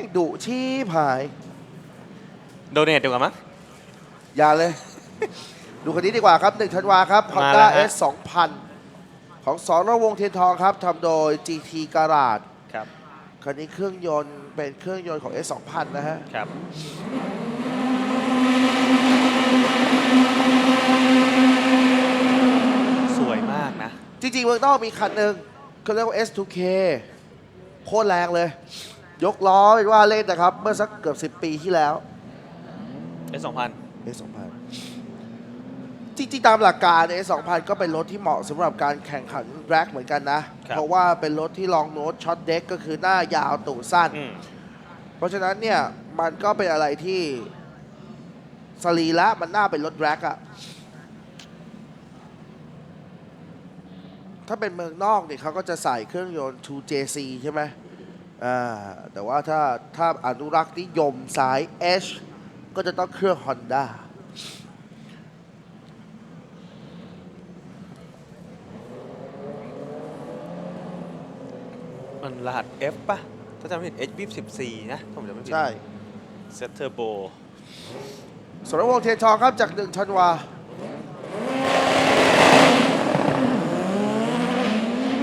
งดุชีพหาย โดเนทดีกว่ามั้ง อย่าเลย ดูคันนี้ดีกว่าครับ1ธันวาครับ มา Honda แล้วฮะ S 2000 ของสอนวงศ์เทียนทองครับทำโดย GT การาดครับ คันนี้เครื่องยนต์เป็นเครื่องยนต์ของ S 2000นะฮะ ครับ สวยมากนะ จริงๆเมืองนอกมีคันหนึ่งเขาเรียกว่า S2K โคตรแรงเลย ยกล้อเป็นว่าเล่นนะครับ เมื่อสักเกือบ 10 ปีที่แล้ว S 2 0 0 S 2000จริงๆตามหลักการ S 2000ก็เป็นรถที่เหมาะสำหรับการแข่งขันแร็กเหมือนกันนะ ครับ เพราะว่าเป็นรถที่ลองโน้ตช็อตเด็กก็คือหน้ายาวตูดสั้น อืม เพราะฉะนั้นเนี่ยมันก็เป็นอะไรที่สรีระมันน่าเป็นรถแร็กอะถ้าเป็นเมืองนอกเนี่ยเขาก็จะใส่เครื่องยนต์ 2JC ใช่ไหม อ่าแต่ว่าถ้าถ้าอนุรักษ์นิยมสาย H ก็จะต้องเครื่อง Honda มันรหัส F ป่ะ ถ้าจำไม่ผิด H 2 4นะถ้าผมจำไม่ผิดใช่ เซตเทอร์โบ สรวงศ์เทียนทองครับจากหนึ่งธันวา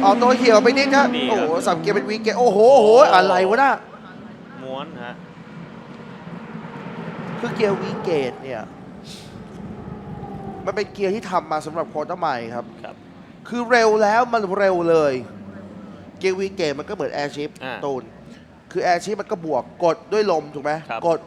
ออกตัวเหี่ยวไปนิดครับดีครับ โอ้โหสับเกียร์เป็นวีเกียร์โอ้โหโอ้โหอะไรวะน่ะม้วนฮะคือเกียร์วีเกตเนี่ยมันเป็นเกียร์ที่ทำมาสำหรับโคตรใหม่ครับ ครับ คือเร็วแล้วมันเร็วเลย เกียร์วีเกตมันก็เหมือนแอร์ชิพอ่าตูน คือแอร์ชิพมันก็บวกกดด้วยลมถูกไหมครับ กด